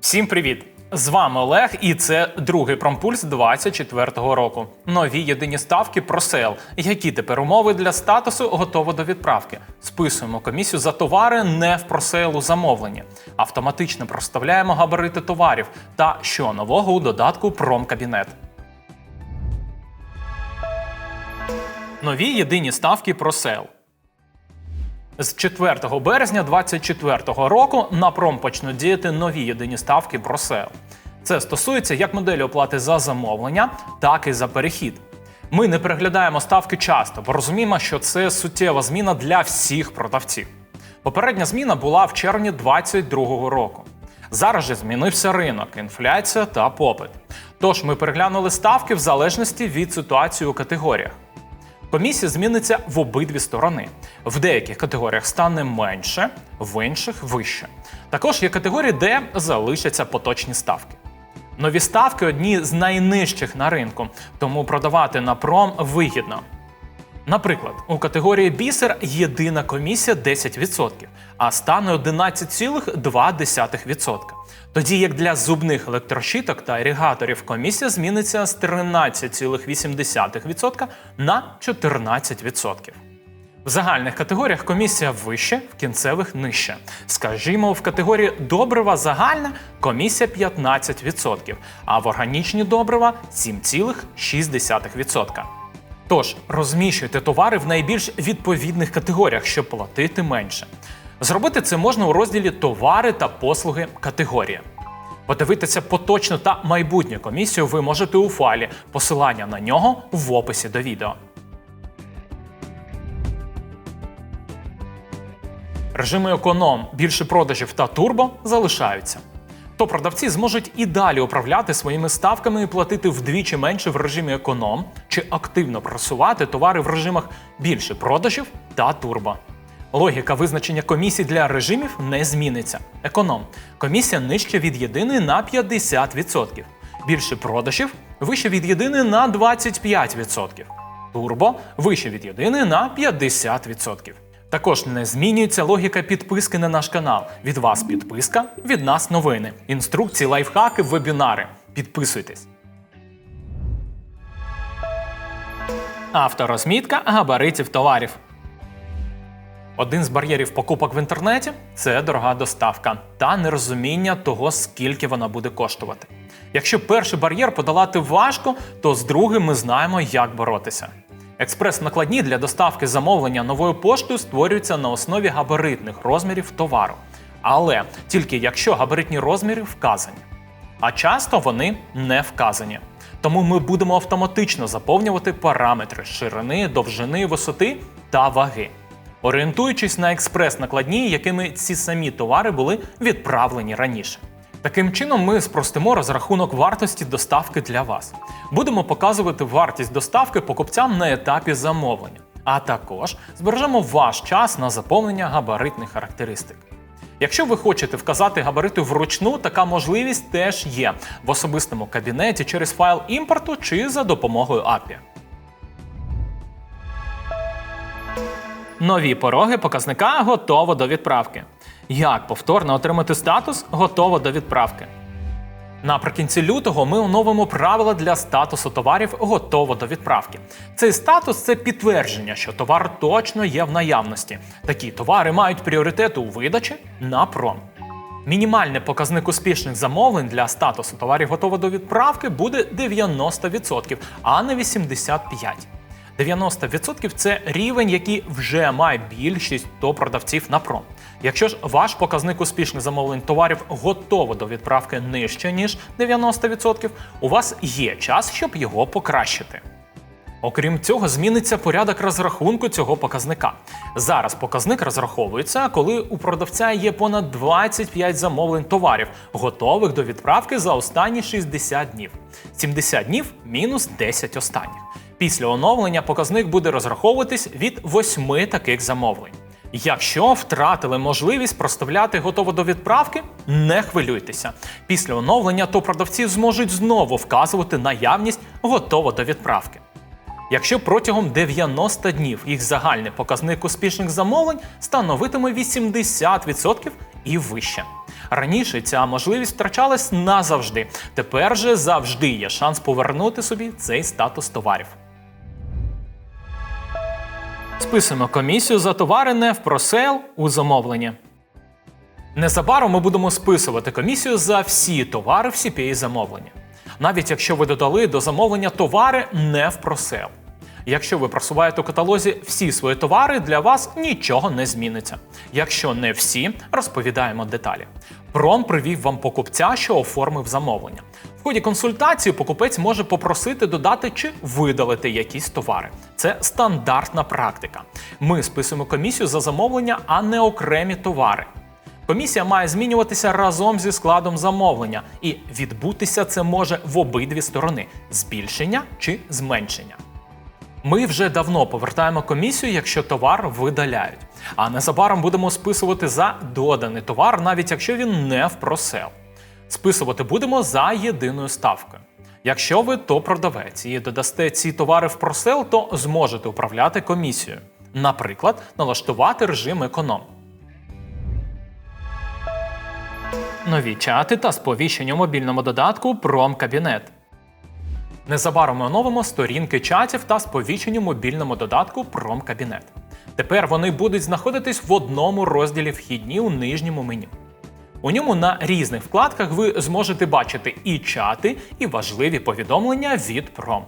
Всім привіт! З вами Олег, і це другий промпульс 24-го року. Нові єдині ставки про сейл. Які тепер умови для статусу готово до відправки? Списуємо комісію за товари не в просейлу замовлення. Автоматично проставляємо габарити товарів. Та що нового у додатку Промкабінет. Нові єдині ставки про сейл. З 4 березня 2024 року на пром почнуть діяти нові єдині ставки ProSale. Це стосується як моделі оплати за замовлення, так і за перехід. Ми не переглядаємо ставки часто, бо розуміємо, що це суттєва зміна для всіх продавців. Попередня зміна була в червні 2022 року. Зараз же змінився ринок, інфляція та попит. Тож ми переглянули ставки в залежності від ситуації у категоріях. Комісія зміниться в обидві сторони. В деяких категоріях стане менше, в інших вище. Також є категорії, де залишаться поточні ставки. Нові ставки одні з найнижчих на ринку, тому продавати на пром вигідно. Наприклад, у категорії бісер єдина комісія 10%, а стане 11,2%. Тоді як для зубних електрощиток та ірігаторів комісія зміниться з 13,8% на 14%. В загальних категоріях комісія вище, в кінцевих нижче. Скажімо, в категорії добрива загальна комісія 15%, а в органічні добрива 7,6%. Тож розміщуйте товари в найбільш відповідних категоріях, щоб платити менше. Зробити це можна у розділі Товари та послуги категорія. Подивитися поточну та майбутню комісію ви можете у файлі. Посилання на нього в описі до відео. Режими економ, більше продажів та турбо залишаються. То продавці зможуть і далі управляти своїми ставками і платити вдвічі менше в режимі економ чи активно просувати товари в режимах більше продажів та турбо. Логіка визначення комісій для режимів не зміниться. Економ. Комісія нижче від єдиної на 50%. Більше продажів вище від єдиної на 25%. Турбо вище від єдиної на 50%. Також не змінюється логіка підписки на наш канал. Від вас підписка, від нас новини, інструкції, лайфхаки, вебінари. Підписуйтесь. Авторозмітка габаритів товарів. Один з бар'єрів покупок в інтернеті це дорога доставка та нерозуміння того, скільки вона буде коштувати. Якщо перший бар'єр подолати важко, то з другим ми знаємо, як боротися. Експрес-накладні для доставки замовлення новою поштою створюються на основі габаритних розмірів товару, але тільки якщо габаритні розміри вказані. А часто вони не вказані. Тому ми будемо автоматично заповнювати параметри ширини, довжини, висоти та ваги, орієнтуючись на експрес-накладні, якими ці самі товари були відправлені раніше. Таким чином, ми спростимо розрахунок вартості доставки для вас. Будемо показувати вартість доставки покупцям на етапі замовлення, а також збережемо ваш час на заповнення габаритних характеристик. Якщо ви хочете вказати габарити вручну, така можливість теж є в особистому кабінеті через файл імпорту чи за допомогою API. Нові пороги показника готово до відправки. Як повторно отримати статус готово до відправки? Наприкінці лютого ми оновимо правила для статусу товарів готово до відправки. Цей статус це підтвердження, що товар точно є в наявності. Такі товари мають пріоритет у видачі на пром. Мінімальний показник успішних замовлень для статусу товарів готово до відправки буде 90%, а не 85%. 90% це рівень, який вже має більшість до продавців на пром. Якщо ж ваш показник успішних замовлень товарів готово до відправки нижче, ніж 90%, у вас є час, щоб його покращити. Окрім цього, зміниться порядок розрахунку цього показника. Зараз показник розраховується, коли у продавця є понад 25 замовлень товарів, готових до відправки за останні 60 днів. 70 днів мінус 10 останніх. Після оновлення показник буде розраховуватись від 8 таких замовлень. Якщо втратили можливість проставляти готово до відправки, не хвилюйтеся. Після оновлення то продавці зможуть знову вказувати наявність готово до відправки. Якщо протягом 90 днів їх загальний показник успішних замовлень становитиме 80% і вище. Раніше ця можливість втрачалась назавжди. Тепер же завжди є шанс повернути собі цей статус товарів. Списуємо комісію за товари не в просейл у замовленні. Незабаром ми будемо списувати комісію за всі товари в CPA замовлення. Навіть якщо ви додали до замовлення товари не в просейл. Якщо ви просуваєте у каталозі всі свої товари, для вас нічого не зміниться. Якщо не всі, розповідаємо деталі. Пром привів вам покупця, що оформив замовлення. В ході консультації покупець може попросити додати чи видалити якісь товари. Це стандартна практика. Ми списуємо комісію за замовлення, а не окремі товари. Комісія має змінюватися разом зі складом замовлення, і відбутися це може в обидві сторони збільшення чи зменшення. Ми вже давно повертаємо комісію, якщо товар видаляють. А незабаром будемо списувати за доданий товар, навіть якщо він не в просел. Списувати будемо за єдиною ставкою. Якщо ви то продавець і додасте ці товари в просел, то зможете управляти комісією. Наприклад, налаштувати режим економ. Нові чати та сповіщення у мобільному додатку Промкабінет. Незабаром ми оновимо сторінки чатів та сповіщень у мобільному додатку Промкабінет. Тепер вони будуть знаходитись в одному розділі вхідні у нижньому меню. У ньому на різних вкладках ви зможете бачити і чати, і важливі повідомлення від Пром.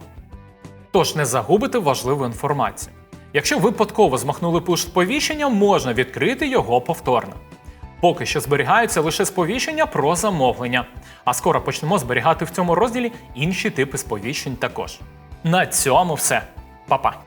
Тож не загубите важливу інформацію. Якщо випадково змахнули пуш сповіщення, можна відкрити його повторно. Поки що зберігаються лише сповіщення про замовлення, а скоро почнемо зберігати в цьому розділі інші типи сповіщень також. На цьому все. Па-па!